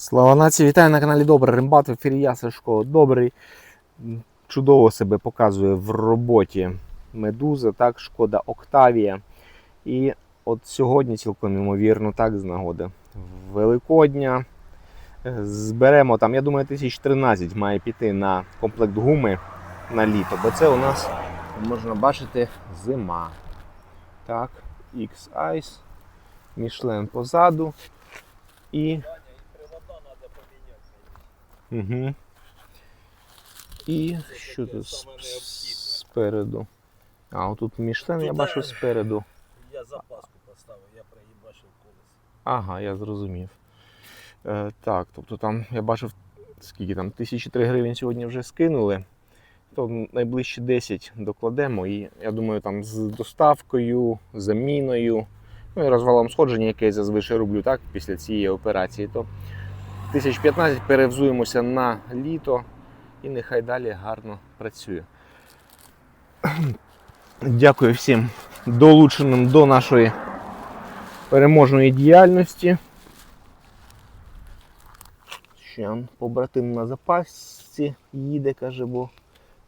Слава нації, вітаю на каналі Добрий Римбат. В ефірі я Сашко Добрий. Чудово себе показує в роботі Медуза, так, шкода Октавія. І от сьогодні, цілком ймовірно, так, з нагоди Великодня. е, Зберемо там, я думаю, 1013 має піти на комплект гуми на літо, бо це у нас можна бачити зима. Так, X-Ice, Michelin позаду. І Угу. І що тут спереду? А, отут Мішлен я бачу е, спереду. Я запаску поставив, я проїбачив колесо. Ага, я зрозумів. Е, так, тобто там я бачив, скільки там, тисячі три гривень сьогодні вже скинули. То найближче 10 докладемо. І я думаю, там з доставкою, заміною, ну і розвалом сходження, яке я зазвичай роблю так, після цієї операції, то 1015 перевзуємося на літо і нехай далі гарно працює. Дякую всім долученим до нашої переможної діяльності. Ще побратим на запасці їде, каже, бо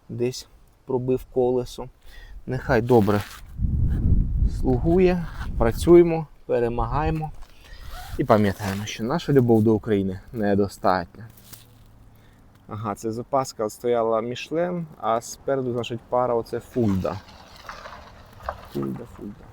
десь пробив колесо. Нехай добре слугує, працюємо, перемагаємо і пам'ятаємо, що наша любов до України недостатня. Ага, це запаска стояла Мішлен, а спереду, значить, пара оце Фульда. Фульда, Фульда.